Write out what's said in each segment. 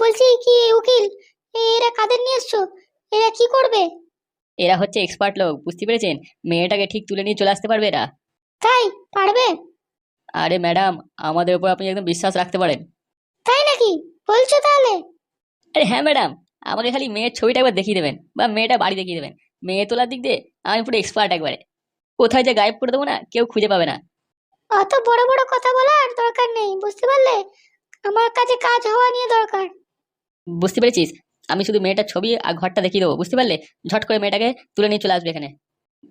বলছি কি উকিল এরা কাদের নিয়ে এসছো? এরা কি করবে? এরা হচ্ছে এক্সপার্ট লোক বুঝতে পেরেছেন? মেয়েটাকে ঠিক তুলে নিয়ে চলে আসতে পারবে এরা। তাই? পারবে? আরে ম্যাডাম আমাদের উপর আপনি একদম বিশ্বাস রাখতে পারেন। তাই নাকি? বলছো তাহলে। আরে হ্যাঁ ম্যাডাম আমাকে খালি মেয়ের ছবিটা একবার দেখিয়ে দেবেন বা মেয়েটা বাড়ি দেখিয়ে দেবেন। মেয়ে তোলার দিক দিয়ে আমি পুরো এক্সপার্ট একবারে। কোথায় যে গায়েব করে দেবো না কেউ খুঁজে পাবে না। অত বড় বড় কথা বলার দরকার নেই বুঝতে পারলে? আমার কাছে কাজ হওয়া নিয়ে দরকার। বুঝতে পেরেছিস? আমি শুধু মেয়েটার ছবি আর ঘরটা দেখিয়ে দেবো বুঝতে পারলে? ঝট করে মেয়েটাকে তুলে নিয়ে চলে আসবে এখানে।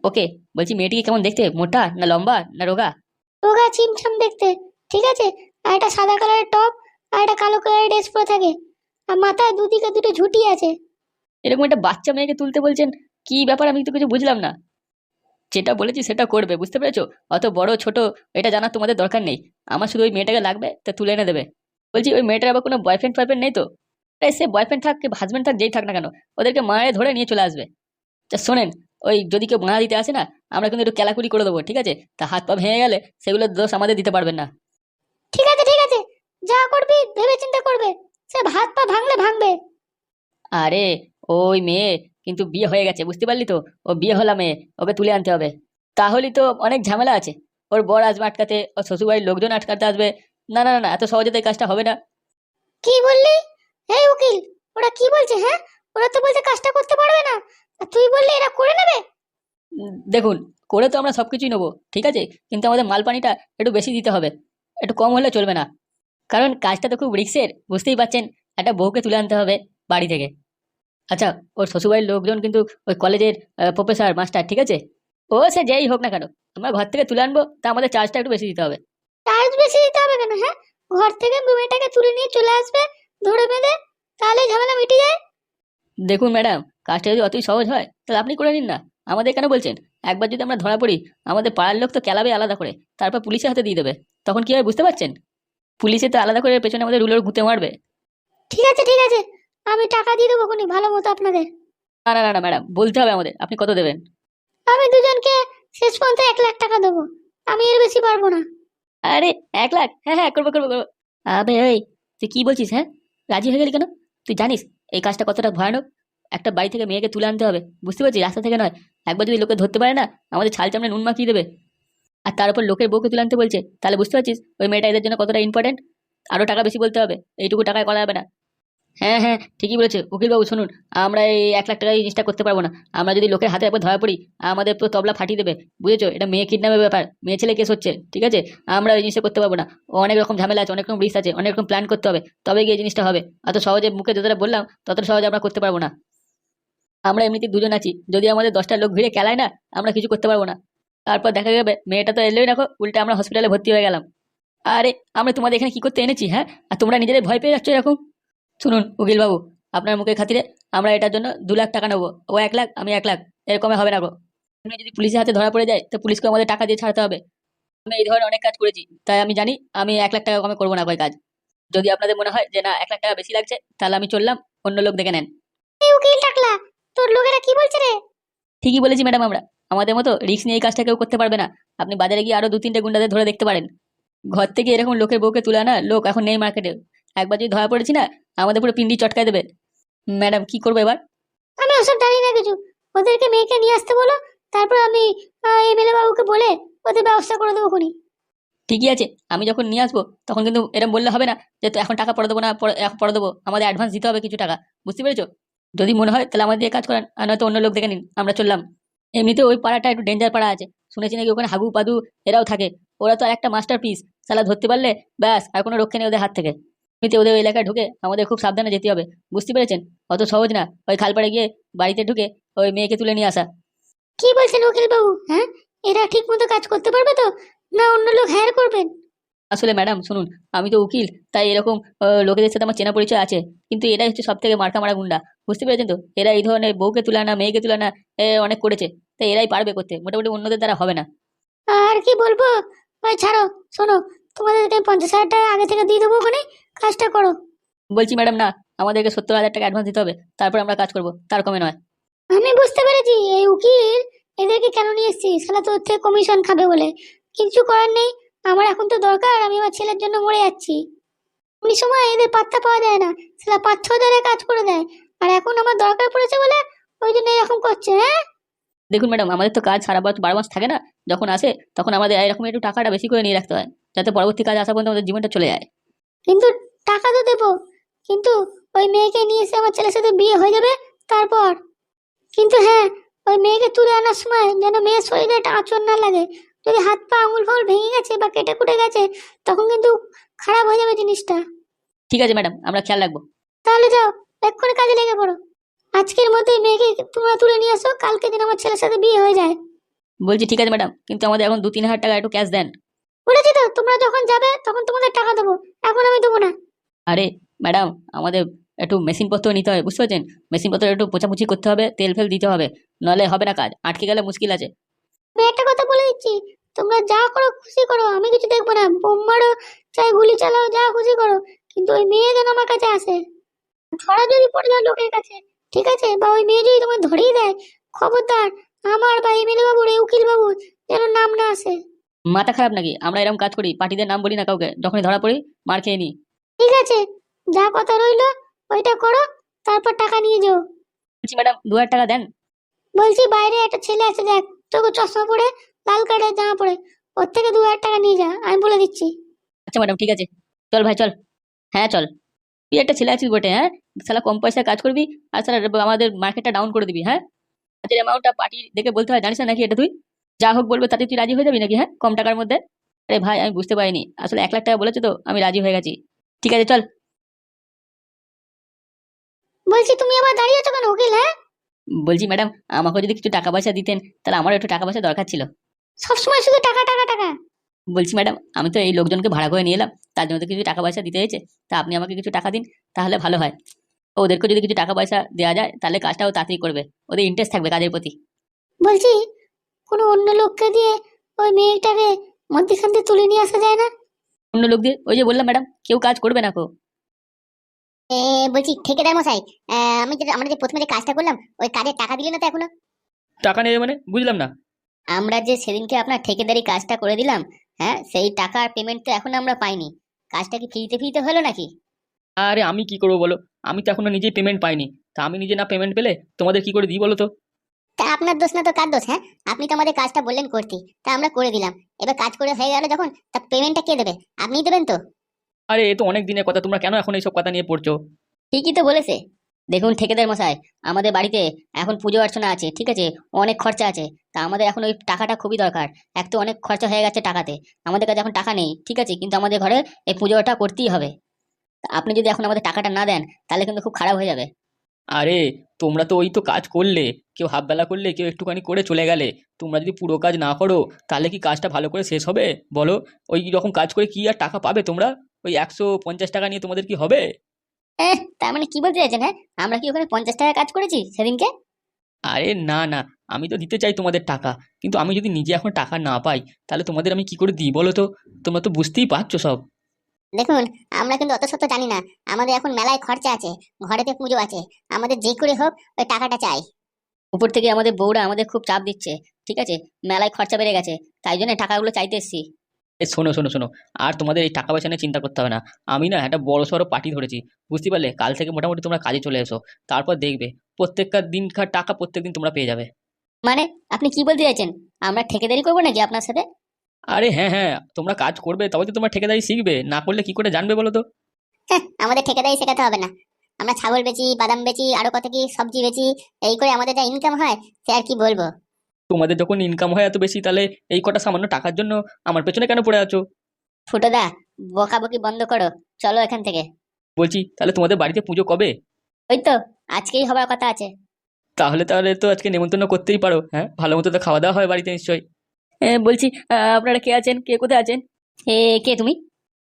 ওকে বলছি মেয়েটিকে কেমন দেখতে? মোটা না লম্বা না রোগা? রোগা চিমছাম দেখতে ঠিক আছে? আর একটা সাদা কালারের টপ আর একটা কালো কালারের ড্রেস পরে থাকে। আর মাথায় দুদিকে দুটো ঝুঁটি আছে। এরকম একটা বাচ্চা মেয়েকে তুলতে বলছেন কি ব্যাপার? আমি তো কিছু বুঝলাম না। যেটা বলেছি সেটা করবে বুঝতে পেরেছ? অত বড় ছোট এটা জানার তোমাদের দরকার নেই। আমার শুধু ওই মেয়েটাকে লাগবে তা তুলে এনে দেবে। বলছি ওই মেয়েটার আবার কোনো বয়ফ্রেন্ড ফয়ফ্রেন্ড নেই তো? তাই সে বয়ফ্রেন্ড থাক কি হাজব্যান্ড থাক যেই থাক না কেন ওদেরকে মায়ে ধরে নিয়ে চলে আসবে। তা শোনেন ওই যদি কেউ মারা দিতে আসে না আমরা কিন্তু একটু ক্যালাকুলি করে দেবো ঠিক আছে? তা হাত পা ভেঙে গেলে সেগুলো দোষ আমাদের দিতে পারবেন না। ঠিক আছে ঠিক আছে যা করবি ভেবে চিন্তা করবে সে হাত পা ভাঙলে ভাঙবে। আরে ওই মেয়ে কিন্তু বিয়ে হয়ে গেছে বুঝতে পারলি তো? ও বিয়ে হলা মেয়ে ওকে তুলে আনতে হবে। তাহলেই তো অনেক ঝামেলা আছে। ওর বর আসবে আটকাতে ওর শ্বশুরবাড়ির লোকজন আটকাতে আসবে। না না না না এত সহজে তো এই কাজটা হবে না। কি বললি? এই উকিল ওরা কি বলছে হ্যাঁ? ওরা তো বলছে কাজটা করতে পারবে না। আর তুই বললি এরা করে নেবে? দেখুন করে তো আমরা সবকিছুই নেব ঠিক আছে? কিন্তু আমাদের মাল পানিটা একটু বেশি দিতে হবে একটু কম হলে চলবে না। কারণ কাজটা তো খুব রিক্সের বুঝতেই পারছেন একটা বউকে তুলে আনতে হবে বাড়ি থেকে। আচ্ছা ওর শ্বশুরবাড়ির লোকজন কিন্তু ওই কলেজের প্রফেসর মাস্টার ঠিক আছে? ও সে যেই হোক না কেন আমরা ঘর থেকে তুলে আনব তা আমাদের চার্জটা একটু বেশি দিতে হবে। চার্জ বেশি দিতে হবে কেন হ্যাঁ? ঘর থেকে মেয়েটাকে তুলে নিয়ে চলে আসবে ধরে বেঁধে তাহলে ঝামেলা মিটে যায়। দেখুন ম্যাডাম কাজটা যদি অতই সহজ হয় তাহলে আপনি করে নিন না। আমাদের কেন বলছেন? একবার যদি আমরা ধরা পড়ি আমাদের পাড়ার লোক তো কেলাবে আলাদা করে তারপর পুলিশের হাতে দিয়ে দেবে। তখন কি হবে বুঝতে পারছেন? পুলিশে তো আলাদা করে পেছনে আমাদের রুলের ঘুঁতে মারবে। ঠিক আছে ঠিক আছে। আমি টাকা দিয়ে দেবো খুনি ভালো মতো আপনাদের। না না না ম্যাডাম বলতে হবে আমাদের। আপনি কত দেবেন? আমি দুজনকে শেষ পর্যন্ত এক লাখ টাকা দেবো। আমি এর বেশি পারব না। আরে এক লাখ? হ্যাঁ হ্যাঁ করব করব করব। আবে ওই তুই কি বলছিস হ্যাঁ? রাজি হয়ে গেলি কেন? তুই জানিস এই কাজটা কতটা ভয়ানক? একটা বাড়ি থেকে মেয়েকে তুলে আনতে হবে, বুঝতে পারছি রাস্তা থেকে নয়। একবার যদি লোকে ধরতে পারে না, আমাদের ছাল চামড়ে নুন মাখিয়ে দেবে। আর তার উপর লোকের বউকে তুলে আনতে বলছে, তাহলে বুঝতে পারছিস ওই মেয়েটা এদের জন্য কতটা ইম্পর্টেন্ট আরও টাকা বেশি বলতে হবে, এইটুকু টাকায় করা যাবে না। হ্যাঁ হ্যাঁ ঠিকই বলেছে। উকিলবাবু, শুনুন, আমরা এই এক লাখ টাকা এই জিনিসটা করতে পারব না। আমরা যদি লোকের হাতে একবার ধরা পড়ি, আমাদের পুরো তবলা ফাটিয়ে দেবে, বুঝেছ? এটা মেয়ে কিডন্যাপের ব্যাপার, মেয়ে ছেলে কেস হচ্ছে, ঠিক আছে? আমরা এই জিনিসটা করতে পারব না। অনেক রকম ঝামেলা আছে, অনেক রকম রিস্ক আছে, অনেক রকম প্ল্যান করতে হবে তবে গিয়ে জিনিসটা হবে। অত সহজে মুখে যতটা বললাম, ততটা সহজে আমরা করতে পারব না। আমরা এমনিতে দুজন আছি, যদি আমাদের দশটা লোক ভিড়ে খেলায় না, আমরা কিছু করতে পারব না। তারপর দেখা যাবে, মেয়েটা তো এলোই দেখো, উল্টে আমরা হসপিটালে ভর্তি হয়ে গেলাম। আরে, আমরা তোমাদের এখানে কি করতে এনেছি হ্যাঁ? আর তোমরা নিজেদের ভয় পেয়ে যাচ্ছ এরকম। শুনুন উকিল বাবু আপনার মুখের খাতিরে আমরা এটার জন্য দু লাখ টাকা নেব। ও এক লাখ আমি এক লাখ। এরকমে হবে না গো। এমনি যদি পুলিশের হাতে ধরা পড়ে যায় তো পুলিশকে আমাদের টাকা দিয়ে ছাড়তে হবে। আমি এই ধরনের অনেক কাজ করেছি তাই আমি জানি আমি এক লাখ টাকা কমে করব না কয় কাজ। যদি আপনাদের মনে হয় যে না এক লাখ টাকা বেশি লাগছে তাহলে আমি চললাম অন্য লোক দেখে নেন। উকিল টাকলা তোর লোকেরা কি বলছে রে? ঠিকই বলেছি ম্যাডাম আমরা। আমাদের মতো রিস্ক নিয়ে এই কাজটা কেউ করতে পারবে না। আপনি বাজারে গিয়ে আরও দু তিনটে গুন্ডাদের ধরে দেখতে পারেন। ঘর থেকে এরকম লোকের বউকে তুলে আনা লোক এখন নেই মার্কেটে। একবার যদি ধরা পড়েছি না আমাদের পুরো পিন্ডি চটকায় দেবে। ম্যাডাম কি করব এবার? আমি ওসব জানি না কিছু। ওদেরকে মেয়েকে নিয়ে আসতে বলো তারপর আমি এমএলএ বাবুকে বলে ওদের ব্যবস্থা করে দেবো খুনি। ঠিকই আছে আমি যখন নিয়ে আসব তখন কিন্তু এরকম বললে হবে না যে তো এখন টাকা পরে দেবো না পরে- এখন পরে দেবো। আমাদের অ্যাডভান্স দিতে হবে কিছু টাকা। বুঝতে পেরেছ? যদি মনে হয় তাহলে আমাদের কাজ করেন আর নয়তো অন্য লোক দেখে নিন আমরা চললাম। এমনিতে ওই পাড়াটা একটু ডেঞ্জার পাড়া আছে। শুনেছি নাকি ওখানে হাগু পাদু এরাও থাকে। ওরা তো আর একটা মাস্টার পিস সালা ধরতে পারলে ব্যাস আর কোনো রক্ষে নেই ওদের হাত থেকে। এমনিতে ওদের এলাকায় ঢুকে আমাদের খুব সাবধানে যেতে হবে। বুঝতে পেরেছেন? অত সহজ না। ওই খালপাড়ে গিয়ে বাড়িতে ঢুকে ওই মেয়েকে তুলে নিয়ে আসা। কি বলছেন উকিল বাবু হ্যাঁ? এরা ঠিক মতো কাজ করতে পারবে তো? না অন্য লোক হায়ার করবেন? আসলে ম্যাডাম শুনুন আমি তো উকিল তাই এরকম লোকেদের সাথে আমার চেনা পরিচয় আছে। কিন্তু এরাই হচ্ছে সব থেকে মার্কা মারা গুন্ডা। বুঝতে পেরেছেন তো? এরা এই ধরনের বউকে তুলানা মেয়েকে তুলানা এ, অনেক করেছে। তাই এরাই পারবে করতে। মোটামুটি অন্যদের দ্বারা হবে না। আর কি বলব? ওই ছাড়ো শোনো তোমাদেরকে পঞ্চাশ হাজার টাকা আগে থেকে দিয়ে দেবো ওখানে। কাজটা করো। বলছি ম্যাডাম না আমাদেরকে সত্তর হাজার টাকা অ্যাডভান্স দিতে হবে তারপর আমরা কাজ করব তার কমে নয়। আমি বুঝতে পেরেছি এই উকিল এদেরকে কেন নিয়ে এসেছি সালা তোর থেকে কমিশন খাবে বলে। কিছু করার নেই আমার এখন তো দরকার আমি আমার ছেলের জন্য মরে যাচ্ছি। এমনি সময় এদের পাত্তা পাওয়া যায় না সেটা পাঁচ ছ হাজারে কাজ করে দেয়। আর এখন আমার দরকার পড়েছে বলে ওই জন্য এরকম করছে হ্যাঁ? দেখুন ম্যাডাম আমাদের তো কাজ সারা বছর বারো মাস থাকে না যখন আসে তখন আমাদের এরকম একটু টাকাটা বেশি করে নিয়ে রাখতে হয় যাতে পরবর্তী কাজ আসা পর্যন্ত আমাদের জীবনটা চলে যায়। কিন্তু টাকা তো দেবো। কিন্তু ওই মেয়েকে নিয়ে এসে আমার ছেলের সাথে বিয়ে হয়ে যাবে? তারপর? কিন্তু হ্যাঁ ওই মেয়েকে তুলে আনার সময় যেন মেয়ের শরীরে একটা আঁচড় না লাগে। যদি হাত পা আঙুল ফাঙুল ভেঙে গেছে বা কেটে কুটে গেছে তখন কিন্তু খারাপ হয়ে যাবে জিনিসটা। ঠিক আছে ম্যাডাম আমরা খেয়াল রাখব। তাহলে যাও এক্ষুনি কাজে লেগে পড়ো। আজকের মধ্যেই মেয়েকে তোমরা তুলে নিয়ে আসো কালকে দিন আমার ছেলের সাথে বিয়ে হয়ে যায়। বলছি ঠিক আছে ম্যাডাম কিন্তু আমাদের এখন দু তিন হাজার টাকা একটু ক্যাশ দেন। বলেছি তো তোমরা যখন যাবে তখন তোমাদের টাকা দেবো। এখন আমি দেবো না। আরে ম্যাডাম আমাদের একটু মেশিনপত্র নিতে হবে বুঝতে পারছেন? মেশিনপত্র একটু পোছাপুছি করতে হবে তেল ফেল দিতে হবে নাহলে হবে না কাজ আটকে গেলে মুশকিল আছে। আমি একটা কথা বলে দিচ্ছি তোমরা যা করো খুশি করো আমি কিছু দেখব না বোম মারো চাই গুলি চালাও যা খুশি করো কিন্তু ওই মেয়ে যেন আমার কাছে আসে। ধরা যদি পড়ে যায় লোকের কাছে ঠিক আছে? বা ওই মেয়ে যদি তোমার ধরেই দেয় খবরদার আমার বা এমএলএ বাবুর এই উকিল বাবুর যেন নাম না আসে। মাথা খারাপ নাকি? আমরা এরকম কাজ করি পার্টিদের নাম বলি না কাউকে যখনই ধরা পড়ি মার খেয়ে নিই। ঠিক আছে যা কথা রইল ওইটা করো তারপর টাকা নিয়ে যাও। বলছি ম্যাডাম দু হাজার টাকা দেন। বলছি বাইরে একটা ছেলে আছে দেখ তোকে চশমা পরে লাল কালারের জামা পরে ওর থেকে দু হাজার টাকা নিয়ে যা আমি বলে দিচ্ছি। আচ্ছা ম্যাডাম ঠিক আছে। চল ভাই চল। হ্যাঁ চল। তুই একটা ছেলে আছিস বটে হ্যাঁ? সালা কম পয়সায় কাজ করবি আর সালা আমাদের মার্কেটটা ডাউন করে দিবি হ্যাঁ? কাজের অ্যামাউন্টটা পার্টি দেখে বলতে হয় জানিস না নাকি এটা তুই? যা হোক বলবে তাতে তুই রাজি হয়ে যাবি নাকি হ্যাঁ? কম টাকার মধ্যে? আরে ভাই আমি বুঝতে পারিনি। আসলে এক লাখ টাকা বলেছে তো আমি রাজি হয়ে গেছি। ঠিক আছে চল। বলছি তুমি আবার দাঁড়িয়ে আছো কেন উকিল হ্যাঁ? বলছি ম্যাডাম আমাকে যদি কিছু টাকা পয়সা দিতেন তাহলে আমার একটু টাকা পয়সা দরকার ছিল। সবসময় শুধু টাকা টাকা টাকা। বলছি ম্যাডাম আমি তো এই লোকজনকে ভাড়া করে নিয়ে এলাম তার জন্য তো কিছু টাকা পয়সা দিতে হয়েছে তা আপনি আমাকে কিছু টাকা দিন তাহলে ভালো হয়। ওদেরকে যদি কিছু টাকা পয়সা দেওয়া যায় তাহলে কাজটাও তাড়াতাড়ি করবে ওদের ইন্টারেস্ট থাকবে কাজের প্রতি। বলছি কোনো অন্য লোককে দিয়ে ওই মেয়েটাকে মধ্যখান থেকে তুলে নিয়ে আসা যায় না? অন্য লোক দিয়ে ওই যে বললাম ম্যাডাম কেউ কাজ করবে না কো এ বলছি ঠিকাদার মশাই। আহ, আমি যে আমরা যে প্রথমে যে কাজটা করলাম ওই কাজের টাকা দিলে না তো এখনও? টাকা নেবে মানে? বুঝলাম না। আমরা যে সেদিনকে আপনার ঠিকাদারি কাজটা করে দিলাম হ্যাঁ সেই টাকার পেমেন্ট তো এখনও আমরা পাইনি। কাজটা কি ফ্রিতে ফ্রিতে হলো নাকি? আরে আমি কি করব বলো? আমি তো এখনও নিজেই পেমেন্ট পাইনি। তা আমি নিজে না পেমেন্ট পেলে তোমাদের কি করে দিই বলো তো? তা আপনার দোষ না তো কার দোষ হ্যাঁ? আপনি তো আমাদের কাজটা বললেন করতে তা আমরা করে দিলাম। এবার কাজ করে হয়ে গেল যখন তা পেমেন্টটা কে দেবে? আপনিই দেবেন তো? আরে এ তো অনেক দিনের কথা তোমরা কেন এখন এইসব কথা নিয়ে পড়ছো? ঠিকই তো বলেছে। দেখুন ঠিকাদার মশাই আমাদের বাড়িতে এখন পুজো অর্চনা আছে ঠিক আছে? অনেক খরচা আছে। তা আমাদের এখন ওই টাকাটা খুবই দরকার। এক তো অনেক খরচা হয়ে গেছে টাকাতে। আমাদের কাছে এখন টাকা নেই ঠিক আছে? কিন্তু আমাদের ঘরে এই পুজোটা করতেই হবে। তা আপনি যদি এখন আমাদের টাকাটা না দেন তাহলে কিন্তু খুব খারাপ হয়ে যাবে। আরে তোমরা তো ওই তো কাজ করলে কেউ হাফ বেলা করলে কেউ একটুখানি করে চলে গেলে। তোমরা যদি পুরো কাজ না করো তাহলে কি কাজটা ভালো করে শেষ হবে? বলো ওই রকম কাজ করে কি আর টাকা পাবে তোমরা? ওই একশো পঞ্চাশ টাকা নিয়ে তোমাদের কি হবে? তার মানে কি বলতে চাইছেন হ্যাঁ? আমরা কি ওখানে পঞ্চাশ টাকা কাজ করেছি সেদিনকে? আরে না না আমি তো দিতে চাই তোমাদের টাকা কিন্তু আমি যদি নিজে এখন টাকা না পাই তাহলে তোমাদের আমি কি করে দিই বলো তো? তোমরা তো বুঝতেই পারছ সব। দেখুন আমরা কিন্তু অত সত্য জানি না। আমাদের এখন মেলায় খরচা আছে ঘরেতে পুজো আছে। আমাদের যে করে হোক ওই টাকাটা চাই। উপর থেকে আমাদের বউরা আমাদের খুব চাপ দিচ্ছে ঠিক আছে? মেলায় খরচা বেড়ে গেছে তাই জন্য টাকাগুলো চাইতে এসছি। এ শোনো শোনো শোনো আর তোমাদের এই টাকা পয়সা নিয়ে চিন্তা করতে হবে না। আমি না একটা বড় সড়ো পার্টি ধরেছি বুঝতে পারলে? কাল থেকে মোটামুটি তোমরা কাজে চলে এসো তারপর দেখবে প্রত্যেকটা দিনকার টাকা প্রত্যেক দিন তোমরা পেয়ে যাবে। মানে আপনি কি বলতে চাইছেন? আমরা ঠেকেদারি করব নাকি আপনার সাথে? আরে হ্যাঁ হ্যাঁ তোমরা কাজ করবে তবে তো তোমরা ঠিকাদারি শিখবে। না করলে কি করে জানবে বলো তো? হ্যাঁ, আমাদের ঠেকেদারি শেখাতে হবে না। আমরা ছাগল বেচি বাদাম বেচি আরও কত কি সবজি বেচি এই করে আমাদের যা ইনকাম হয় সে আর কি বলব? তোমাদের যখন ইনকাম হয় এত বেশি তাহলে এই কটা সামান্য টাকার জন্য আমার পেছনে কেন পড়ে আছো? ফুটোদা বকাবকি বন্ধ করো চলো এখান থেকে। বলছি তাহলে তোমাদের বাড়িতে পুজো কবে? ওই তো আজকেই হবার কথা আছে। তাহলে তাহলে তো আজকে নেমন্তন্ন করতেই পারো হ্যাঁ? ভালো মতো তো খাওয়া দাওয়া হয় বাড়িতে নিশ্চয়ই। বলছি আহ, আপনারা কে আছেন? কে কোথায় আছেন? এ কে তুমি?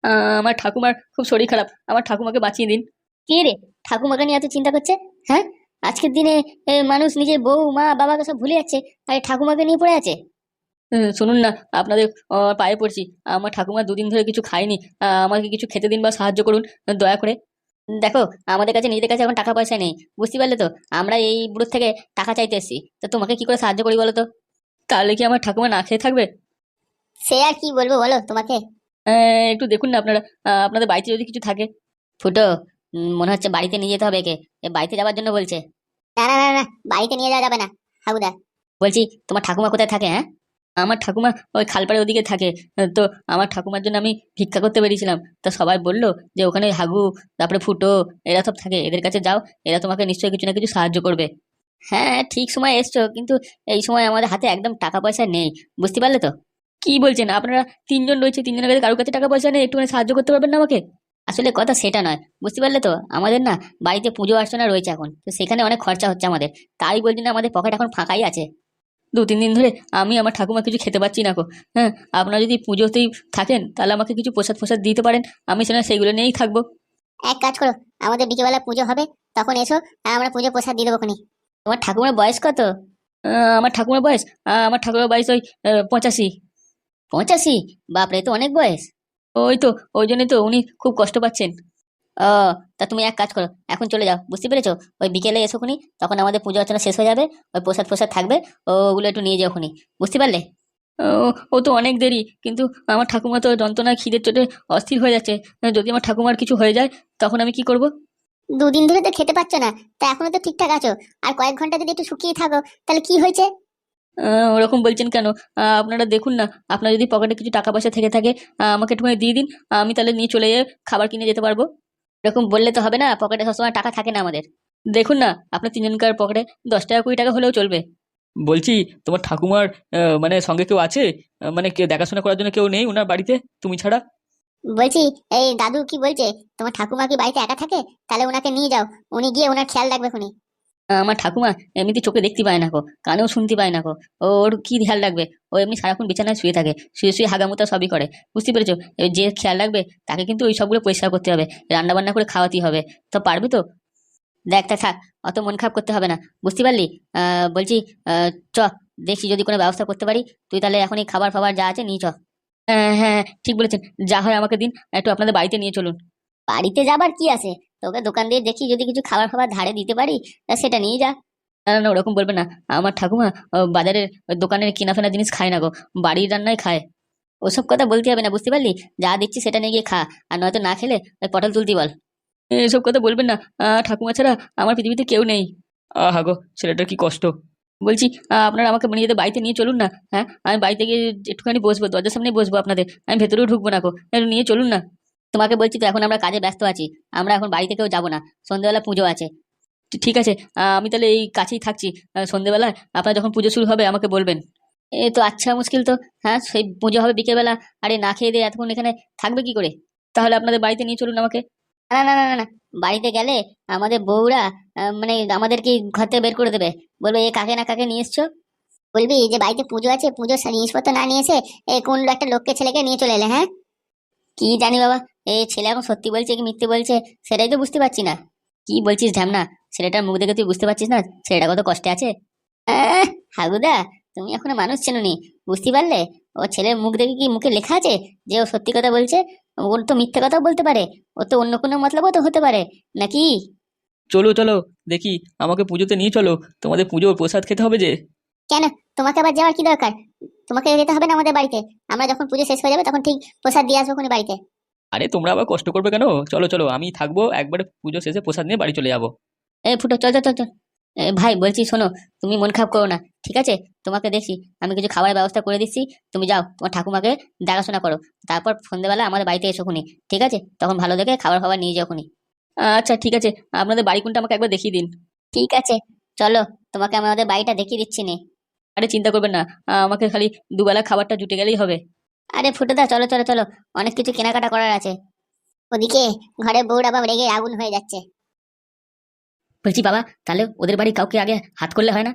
আহ, আমার ঠাকুমার খুব শরীর খারাপ। আমার ঠাকুমাকে বাঁচিয়ে দিন। কে রে? ঠাকুমাকে নিয়ে এত চিন্তা করছে? হ্যাঁ? আজকের দিনে মানুষ নিজের বউ মা বাবাকে সব ভুলে যাচ্ছে আর ঠাকুমাকে নিয়ে পড়ে আছে। শুনুন না আপনাদের পায়ে পড়ছি। আমার ঠাকুমা দুদিন ধরে কিছু খায়নি। আহ, আমাকে কিছু খেতে দিন বা সাহায্য করুন দয়া করে। দেখো আমাদের কাছে নিজেদের কাছে এখন টাকা পয়সা নেই বুঝতে পারলে তো? আমরা এই বুড়োর থেকে টাকা চাইতে এসেছি। তো তোমাকে কি করে সাহায্য করি বলো তো? তাহলে কি আমার ঠাকুমা না খেয়ে থাকবে? সে আর কি বলব বলো তোমাকে? আহ, একটু দেখুন না আপনারা আপনাদের বাড়িতে যদি কিছু থাকে। ফুটো মনে হচ্ছে বাড়িতে নিয়ে যেতে হবে একে। এ বাড়িতে যাওয়ার জন্য বলছে। না না না না বাড়িতে নিয়ে যাওয়া যাবে না হাগুদা। বলছি তোমার ঠাকুমা কোথায় থাকে হ্যাঁ? আমার ঠাকুমা ওই খালপাড়ের ওদিকে থাকে। তো আমার ঠাকুমার জন্য আমি ভিক্ষা করতে বেরিয়েছিলাম। তো সবাই বলল যে ওখানে হাগু তারপরে ফুটো এরা সব থাকে। এদের কাছে যাও এরা তোমাকে নিশ্চয়ই কিছু না কিছু সাহায্য করবে। হ্যাঁ ঠিক সময় এসছো, কিন্তু এই সময় আমাদের হাতে একদম টাকা পয়সা নেই, বুঝতে পারলে তো? কি বলছেন, আপনারা তিনজন রয়েছে, তিনজনের কাছে কারোর কাছে টাকা পয়সা নেই, একটুখানি সাহায্য করতে পারবেন না আমাকে? আসলে কথা সেটা নয়, বুঝতে পারলে তো? আমাদের না বাড়িতে পুজো অর্চনা রয়েছে এখন, তো সেখানে অনেক খরচা হচ্ছে আমাদের, তাই বলছি না আমাদের পকেট এখন ফাঁকাই আছে। দু, তিন দিন ধরে আমি আমার ঠাকুমা কিছু খেতে পাচ্ছি না গো হ্যাঁ আপনারা যদি পুজোতেই থাকেন, তাহলে আমাকে কিছু প্রসাদ ফোসাদ দিতে পারেন, আমি সেটা সেইগুলো নিয়েই থাকব। এক কাজ করো, আমাদের বিকেলবেলা পুজো হবে, তখন এসো আর আমরা পুজো প্রসাদ দিয়ে দেবো তোমার ঠাকুমার বয়স কত? আমার ঠাকুমার বয়স? আমার ঠাকুমার বয়স ওই পঁচাশি। পঁচাশি? বাপরে, তো অনেক বয়স। ওই তো, ওই জন্যই তো উনি খুব কষ্ট পাচ্ছেন। ও, তা তুমি এক কাজ করো, এখন চলে যাও, বুঝতে পেরেছ? ওই বিকেলে এসো খুনি, তখন আমাদের পুজো অর্চনা শেষ হয়ে যাবে, ওই প্রসাদ প্রসাদ থাকবে, ওগুলো একটু নিয়ে যাও খুনি, বুঝতে পারলে? ও ও তো অনেক দেরি, কিন্তু আমার ঠাকুমা তো যন্ত্রণায় খিদের চোটে অস্থির হয়ে যাচ্ছে। যদি আমার ঠাকুমার কিছু হয়ে যায়, তখন আমি কি করব? দুদিন ধরে তো খেতে পাচ্ছ না তা এখনও তো ঠিকঠাক আছো। আর কয়েক ঘণ্টা যদি একটু শুকিয়ে থাকো তাহলে কি হয়েছে? আহ, ওরকম বলছেন কেন? আহ, আপনারা দেখুন না আপনার যদি পকেটে কিছু টাকা পয়সা থেকে থাকে আমাকে একটুখানি দিয়ে দিন আমি তাহলে নিয়ে চলে যেয়ে খাবার কিনে যেতে পারব। এরকম বললে তো হবে না পকেটে সবসময় টাকা থাকে না আমাদের। দেখুন না আপনার তিনজনকার পকেটে দশ টাকা কুড়ি টাকা হলেও চলবে। বলছি তোমার ঠাকুমার আহ, মানে সঙ্গে কেউ আছে? আহ, মানে কে দেখাশোনা করার জন্য কেউ নেই ওনার বাড়িতে? তুমি ছাড়া? বলছি, এই দাদু কি বলছে? তোমার ঠাকুমা কি বাড়িতে একা থাকে? তাহলে ওনাকে নিয়ে যাও। উনি গিয়ে ওনার খেয়াল রাখবে খুনি। আমার ঠাকুমা এমনিতে চোখে দেখতে পায় না গো, কানেও শুনতে পায় না গো। ওর কি খেয়াল রাখবে? ও এমনি সারাক্ষণ বিছানায় শুয়ে থাকে, শুয়ে শুয়ে হাগামুতা সবই করে। বুঝতে পেরেছ? যে খেয়াল রাখবে, তাকে কিন্তু ওই সবগুলো পরিষ্কার করতে হবে। রান্না বান্না করে খাওয়াতেই হবে। তো পারবে তো? দেখ, তা থাক, অত মন খারাপ করতে হবে না। বুঝতে পারলি? বলছি চ, দেখি যদি কোনো ব্যবস্থা করতে পারি। তুই তাহলে এখনই খাবার ফাবার যা আছে নিয়ে চ। হ্যাঁ হ্যাঁ ঠিক বলেছেন। যা হয় আমাকে দিন একটু আপনাদের বাড়িতে নিয়ে চলুন। বাড়িতে যাবার কি আছে? তোকে দোকান দিয়ে দেখি যদি কিছু খাবার ফাবার ধারে দিতে পারি তা সেটা নিয়ে যা। না না, ওরকম বলবে না। আমার ঠাকুমা বাজারের দোকানের কিনা ফেনা জিনিস খায় না গো বাড়ির রান্নাই খায়। ওসব কথা বলতে হবে না বুঝতে পারলি? যা দিচ্ছি সেটা নিয়ে গিয়ে খা আর নয়তো না খেলে ওই পটল তুলতি বল। এসব কথা বলবেন না। আহ, ঠাকুমা ছাড়া আমার পৃথিবীতে কেউ নেই। আহা গো ছেলেটার কি কষ্ট। বলছি আপনারা আমাকে নিয়ে যেতে বাড়িতে নিয়ে চলুন না হ্যাঁ? আমি বাড়িতে গিয়ে একটুখানি বসবো দরজার সামনে বসবো আপনাদের। আমি ভেতরেও ঢুকবো না একটু নিয়ে চলুন না। তোমাকে বলছি তো এখন আমরা কাজে ব্যস্ত আছি আমরা এখন বাড়িতে কেউ যাব না সন্ধ্যেবেলা পুজো আছে। ঠিক আছে আমি তাহলে এই কাছেই থাকছি আহ, সন্ধেবেলায় আপনার যখন পুজো শুরু হবে আমাকে বলবেন। এ তো আচ্ছা মুশকিল তো হ্যাঁ? সেই পুজো হবে বিকেলবেলা আরে না খেয়ে দিয়ে এতক্ষণ এখানে থাকবে কি করে? তাহলে আপনাদের বাড়িতে নিয়ে চলুন আমাকে। না না না না বাড়িতে গেলে আমাদের বউরা মানে আমাদেরকে ঘর থেকে বের করে দেবে। বলবে, এ কাকে না কাকে নিয়ে এসছো? বলবি যে বাড়িতে পুজো আছে পুজোর জিনিসপত্র না নিয়ে এসে এই কোন একটা লোককে, ছেলেকে নিয়ে চলে এলে হ্যাঁ? কি জানি বাবা এই ছেলে এখন সত্যি বলছে কি মিথ্যে বলছে, সেটাই তো বুঝতে পারছি না। কি বলছিস ঢ্যামনা, ছেলেটার মুখ দেখে তুই বুঝতে পারছিস না, ছেলেটা কত কষ্টে আছে? হাগুদা, তুমি এখনও মানুষ চেনুনি বুঝতে পারলে? ও ছেলের মুখ দেখে কি মুখে লেখা আছে যে ও সত্যি কথা বলছে? ওর তো মিথ্যে কথাও বলতে পারে। ও তো অন্য কোনো মতলবও তো হতে পারে। নাকি? চলো চলো দেখি আমাকে পুজোতে নিয়ে চলো। তোমাদের পুজোর প্রসাদ খেতে হবে যে? কেন? তোমাকে আবার যাওয়ার কি দরকার? তোমাকে যেতে হবে না আমাদের বাড়িতে। আমরা যখন পুজো শেষ হয়ে যাবে তখন ঠিক প্রসাদ দিয়ে আসব খুনি বাড়িতে। আরে তোমরা আবার কষ্ট করবে কেন? চলো চলো আমি থাকব একবারে পুজো শেষে প্রসাদ নিয়ে বাড়ি চলে যাব। এ ফুটো চল চল চল। ভাই, বলছি, শোনো, তুমি মন খারাপ করো না, ঠিক আছে? তোমাকে দেখছি, আমি কিছু খাবারের ব্যবস্থা করে দিচ্ছি, তুমি যাও, তোমার ঠাকুমাকে দেখাশোনা করো। তারপর সন্ধ্যেবেলা আমাদের বাড়িতে এসো খুনি, ঠিক আছে? তখন ভালো দেখে খাবার ফাবার নিয়ে যাও খুনি। আচ্ছা ঠিক আছে, আপনাদের বাড়ি কোনটা আমাকে একবার দেখিয়ে দিন। ঠিক আছে, চলো, তোমাকে আমি আমাদের বাড়িটা দেখিয়ে দিচ্ছি নে। আরে, চিন্তা করবেন না, আমাকে খালি দুবেলা খাবারটা জুটে গেলেই হবে। আরে, ফুটোদা, চলো চলো চলো, অনেক কিছু কেনাকাটা করার আছে। ওদিকে ঘরে বউরা বাবা রেগে আগুন হয়ে যাচ্ছে। বলছি, বাবা, তাহলে ওদের বাড়ি কাউকে আগে হাত করলে হয় না?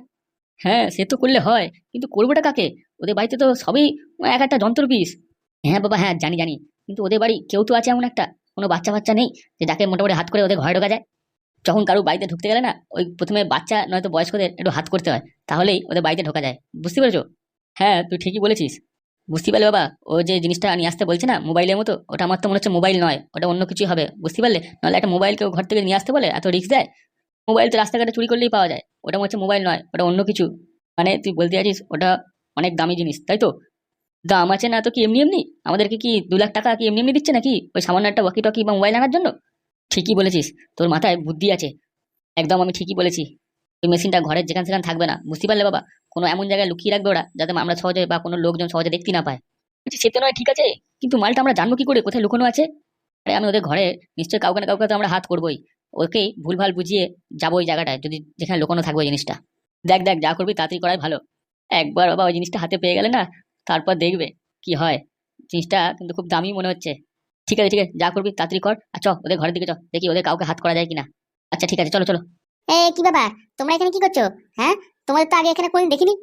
হ্যাঁ সে তো করলে হয়, কিন্তু করবোটা কাকে? ওদের বাড়িতে তো সবই এক একটা যন্ত্র পিস হ্যাঁ বাবা হ্যাঁ জানি জানি, কিন্তু ওদের বাড়ি কেউ তো আছে এমন একটা? কোনো বাচ্চা বাচ্চা নেই যে যাকে মোটামুটি হাত করে ওদের ঘরে ঢোকা যায়? যখন কারও বাড়িতে ঢুকতে গেলে না, ওই প্রথমে বাচ্চা, নয়তো বয়স্কদের একটু হাত করতে হয়, তাহলেই ওদের বাড়িতে ঢোকা যায়। বুঝতে পেরেছ? হ্যাঁ তুই ঠিকই বলেছিস। বুঝতে পারলে বাবা, ও যে জিনিসটা নিয়ে আসতে বলছে না, মোবাইলের মতো, ওটা আমার তো মনে হচ্ছে মোবাইল নয়, ওটা অন্য কিছুই হবে। বুঝতে পারলে? নাহলে একটা মোবাইল কেউ ঘর থেকে নিয়ে আসতে বলে, এত রিস্ক দেয়? মোবাইল তো রাস্তাঘাটে চুরি করলেই পাওয়া যায়। ওটা হচ্ছে মোবাইল নয়, ওটা অন্য কিছু। মানে তুই বলতে চাইছিস ওটা অনেক দামি জিনিস, তাই তো? দাম আছে না তো কি এমনি এমনি? আমাদেরকে কি দু লাখ টাকা কি এমনি এমনি দিচ্ছে নাকি? ওই সামান্য একটা ওয়াকি টকি বা মোবাইল আনার জন্য? ঠিকই বলেছিস, তোর মাথায় বুদ্ধি আছে। একদম আমি ঠিকই বলেছি। ওই মেশিনটা ঘরের যেখান সেখানে থাকবে না। বুঝতে পারলে বাবা, কোনো এমন জায়গায় লুকিয়ে রাখবে ওরা, যাতে আমরা সহজে বা কোনো লোকজন সহজে দেখতে না পায়। সে তো নয়, ঠিক আছে। কিন্তু মালটা আমরা জানব কি করে? কোথায় লুকোনো আছে? আরে আমি ওদের ঘরে নিশ্চয়ই কাউকে না কাউকে তো আমরা হাত করবোই। ওকেই ভুলভাল বুঝিয়ে যাব ওই জায়গাটায় যদি যেখানে লুকোনো থাকবে ওই জিনিসটা। দেখ দেখ যা করবি তাড়াতাড়ি করাই ভালো। একবার বাবা ওই জিনিসটা হাতে পেয়ে গেলে না তারপর দেখবে কি হয়। জিনিসটা কিন্তু খুব দামি মনে হচ্ছে। ঠিক আছে ঠিক আছে যা করবি তাড়াতাড়ি কর আর চ ওদের ঘরের দিকে চ দেখি ওদের কাউকে হাত করা যায় কিনা। আচ্ছা ঠিক আছে চলো চলো। এ কি ব্যাপার? তোমরা এখানে কি করছ? হ্যাঁ? তোমাদের তো আগে এখানে কোনদিন দেখিনি?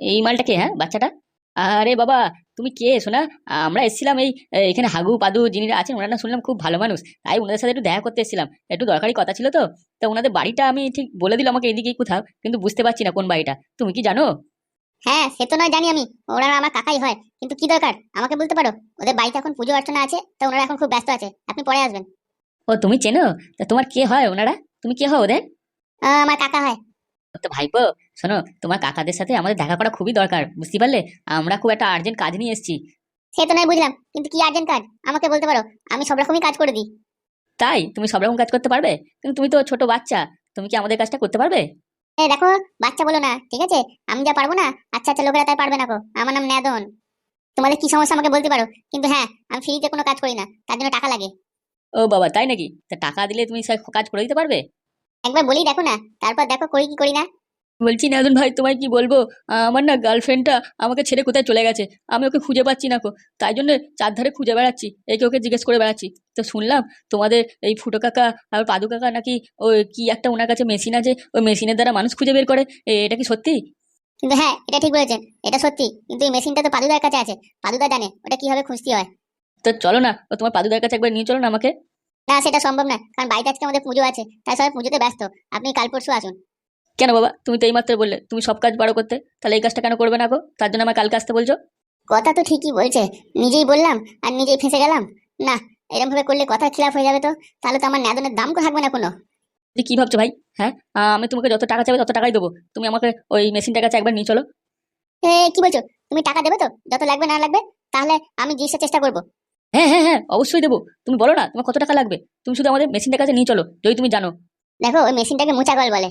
এই মালটা কে হ্যাঁ বাচ্চাটা? আরে বাবা তুমি কে? শোনা আমরা এসেছিলাম এই এখানে হাগু পাদু যিনিরা আছেন ওনারা শুনলাম খুব ভালো মানুষ। তাই ওনাদের সাথে একটু দেখা করতে এসেছিলাম। একটু দরকারি কথা ছিল তো। তো ওনাদের বাড়িটা আমি ঠিক বলে দিল আমাকে এদিকেই কোথাও কিন্তু বুঝতে পারছি না কোন বাড়িটা। তুমি কি জানো? হ্যাঁ সে তো নয় জানি আমি। ওনারা আমার কাকাই হয় কিন্তু কি দরকার? আমাকে বলতে পারো? ওদের বাড়িতে এখন পুজো অর্চনা আছে তো ওনারা এখন খুব ব্যস্ত আছে। আপনি পরে আসবেন। ও তুমি চেনো? তা তোমার কে হয় ওনারা? তুমি কে হয় ওদের? আমার কাকা হয়। তো ভাইপো শোনো তোমার কাকাদের সাথে আমাদের দেখা করা খুবই দরকার বুঝতে পারলে? আমরা খুব একটা আর্জেন্ট কাজ নিয়ে এসেছি। সে তো নয় বুঝলাম। কিন্তু কি আর্জেন্ট কাজ? আমাকে বলতে পারো আমি সব রকমই কাজ করে দিই। তাই? তুমি সব রকম কাজ করতে পারবে? কিন্তু তুমি তো ছোট বাচ্চা তুমি কি আমাদের কাজটা করতে পারবে? এই দেখো বাচ্চা বলো না ঠিক আছে? আমি যা পারব না আচ্ছা আচ্ছা লোকেরা তাই পারবে না গো। আমার নাম নেদন তোমাদের কি সমস্যা আমাকে বলতে পারো? কিন্তু হ্যাঁ আমি ফ্রিতে কোনো কাজ করি না তার জন্য টাকা লাগে। ও বাবা তাই নাকি? তা টাকা দিলে তুমি সব কাজ করে দিতে পারবে? একবার বলি দেখো না তারপর দেখো করি কি করি না। বলছি নাদুন ভাই তোমায় কি বলব? আমার না গার্লফ্রেন্ডটা আমাকে ছেড়ে কোথায় চলে গেছে? আমি ওকে খুঁজে পাচ্ছি না কো। তাই জন্য চারধারে খুঁজে বেড়াচ্ছি একে ওকে জিজ্ঞেস করে বেড়াচ্ছি। তো শুনলাম তোমাদের এই ফুটো কাকা আর পাদু কাকা নাকি ওই কি একটা ওনার কাছে মেশিন আছে ওই মেশিনের দ্বারা মানুষ খুঁজে বের করে। এটা কি সত্যি? কিন্তু হ্যাঁ এটা ঠিক বলেছেন এটা সত্যি। কিন্তু এই মেশিনটা তো পাদুদার কাছে আছে পাদুদা জানে ওটা কীভাবে খুঁজতে হয়। তো চলো না ও তোমার পাদুদার কাছে একবার নিয়ে চলো না আমাকে। না সেটা সম্ভব না। কারণ বাড়িতে আজকে আমাদের পুজো আছে তাই সবাই পুজোতে ব্যস্ত। আপনি কাল পরশু আসুন। কেন বাবা? তুমি তো এইমাত্র বললে তুমি সব কাজ বারো করতে। তাহলে এই কাজটা কেন করবে না গো? তার জন্য আমার কালকে আসতে বলছো? কথা তো ঠিকই বলছে। নিজেই বললাম আর নিজেই ফেঁসে গেলাম। না এরকম ভাবে করলে কথা খিলাফ হয়ে যাবে তো। তাহলে তো আমার ন্যাদনের দাম থাকবে না কোনো। তুই কি ভাবছ ভাই? হ্যাঁ? আমি তোমাকে যত টাকা চাইবে তত টাকাই দেবো। তুমি আমাকে ওই মেশিনটার কাছে একবার নিয়ে চলো। এ কি বলছো? তুমি টাকা দেবে তো? যত লাগবে না লাগবে তাহলে আমি জিনিসটা চেষ্টা করব। হ্যাঁ হ্যাঁ হ্যাঁ অবশ্যই দেবো। তুমি বলো না তোমার কত টাকা লাগবে? তুমি শুধু আমাদের মেশিনটার কাছে নিয়ে চলো যদি তুমি জানো। দেখো ওই মেশিনটাকে মোচা কল বলে।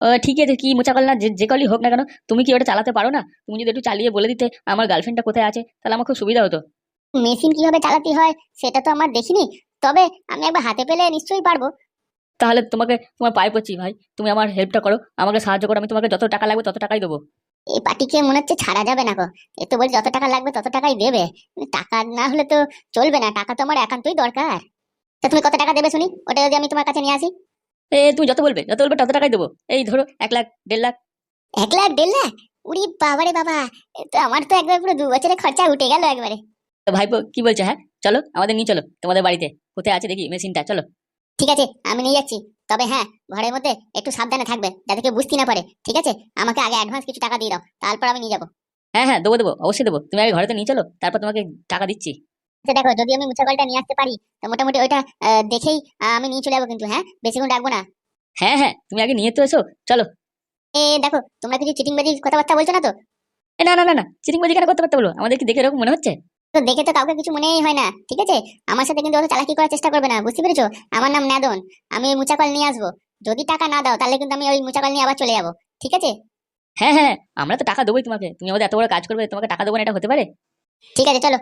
ও, ঠিক আছে কি মোচা কল না যে যে কলই হোক না কেন তুমি কি ওটা চালাতে পারো না? তুমি যদি একটু চালিয়ে বলে দিতে আমার গার্লফ্রেন্ডটা কোথায় আছে তাহলে আমার খুব সুবিধা হতো। মেশিন কীভাবে চালাতে হয় সেটা তো আমার দেখিনি। তবে আমি একবার হাতে পেলে নিশ্চয়ই পারব। তাহলে তোমাকে তোমার পায়ে পড়ছি ভাই। তুমি আমার হেল্পটা করো আমাকে সাহায্য করো আমি তোমাকে যত টাকা লাগবে তত টাকাই দেবো। এই পার্টিকে মনে হচ্ছে ছাড়া যাবে না গো। এ তো বলছে যত টাকা লাগবে তত টাকাই দেবে। টাকা না হলে তো চলবে না টাকা তো আমার একান্তই দরকার। তা তুমি কত টাকা দেবে শুনি? ওটা যদি আমি তোমার কাছে নিয়ে আসি। এ তুমি যত বলবে যত বলবে তত টাকাই দেবো। এই ধরো এক লাখ দেড় লাখ। এক লাখ দেড় লাখ? উড়ি বাবা! এ তো আমার তো একবার পুরো দু বছরের খরচা উঠে গেল একবারে। তো ভাইপো কি বলছো হ্যাঁ? চলো আমাদের নিয়ে চলো তোমাদের বাড়িতে। কোথায় আছে দেখি মেশিনটা চলো। ঠিক আছে আমি নিয়ে যাচ্ছি। তবে হ্যাঁ ঘরের মধ্যে একটু সাবধানে থাকবে যাতে কেউ বুঝতে না পারে। ঠিক আছে? আমাকে আগে অ্যাডভান্স কিছু টাকা দিয়ে দাও তারপর আমি নিয়ে যাব। হ্যাঁ হ্যাঁ দেবো দেবো অবশ্যই দেবো। তুমি আগে ঘরেতে নিয়ে চলো তারপর তোমাকে টাকা দিচ্ছি। আচ্ছা দেখো যদি আমি মুচা কলটা নিয়ে আসতে পারি তো মোটামুটি ওইটা দেখেই আমি নিয়ে চলে যাব কিন্তু হ্যাঁ? বেশিক্ষণ রাখব না? হ্যাঁ হ্যাঁ তুমি আগে নিয়ে তো এসো চলো। এ দেখো তোমরা কিছু চিটিংবাজি কথাবার্তা বলছো না তো? না না না না চিটিং বাজি কেন করতে পারতে বলো আমাদের কি দেখে এরকম মনে হচ্ছে? তো দেখে তো কাউকে কিছু মনেই হয় না ঠিক আছে? আমার সাথে কিন্তু অত চালাকি করার চেষ্টা করবে না বুঝতে পেরেছ? আমার নাম নাদন আমি ওই মুচাকল নিয়ে আসব। যদি টাকা না দাও তাহলে কিন্তু আমি ওই মুচাকল নিয়ে আবার চলে যাব ঠিক আছে? হ্যাঁ হ্যাঁ আমরা তো টাকা দেবোই তোমাকে। তুমি আমাদের এত বড় কাজ করবে তোমাকে টাকা দেবো না এটা হতে পারে? ঠিক আছে চলো।